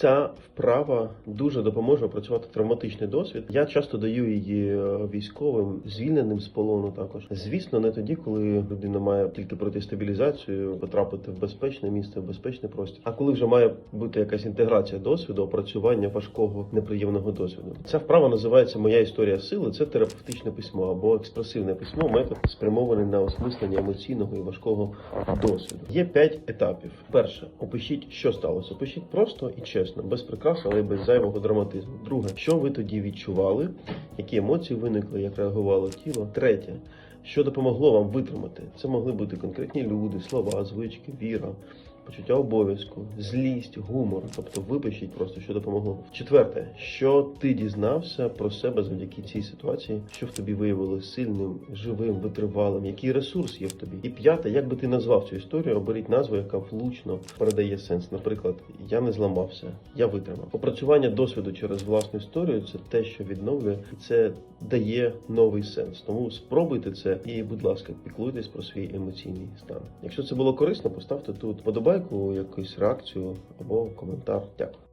Ця вправа дуже допоможе опрацювати травматичний досвід. Я часто даю її е, військовим, звільненим з полону також. Звісно, не тоді, коли людина має тільки пройти стабілізацію, потрапити в безпечне місце, в безпечний простір. А коли вже має бути якась інтеграція досвіду, опрацювання важкого неприємного досвіду. Ця вправа називається Моя історія сили. Це терапевтичне письмо або експресивне письмо, метод спрямований на осмислення емоційного і важкого досвіду. Є п'ять етапів. Перше, опишіть, що сталося. Опишіть просто і чесно, без прикрас, але без зайвого драматизму. Друге, що ви тоді відчували, які емоції виникли, як реагувало тіло. Третє, що допомогло вам витримати. Це могли бути конкретні люди, слова, звички, віра. Почуття обов'язку, злість, гумор, тобто випишіть просто, що допомогло. Четверте, що ти дізнався про себе завдяки цій ситуації, що в тобі виявилося сильним, живим, витривалим, який ресурс є в тобі. І п'яте, як би ти назвав цю історію, оберіть назву, яка влучно передає сенс. Наприклад, я не зламався, я витримав. Опрацювання досвіду через власну історію це те, що відновлює, і це дає новий сенс. Тому спробуйте це і, будь ласка, піклуйтесь про свій емоційний стан. Якщо це було корисно, поставте тут подобайку, якусь реакцію або коментар. Дякую.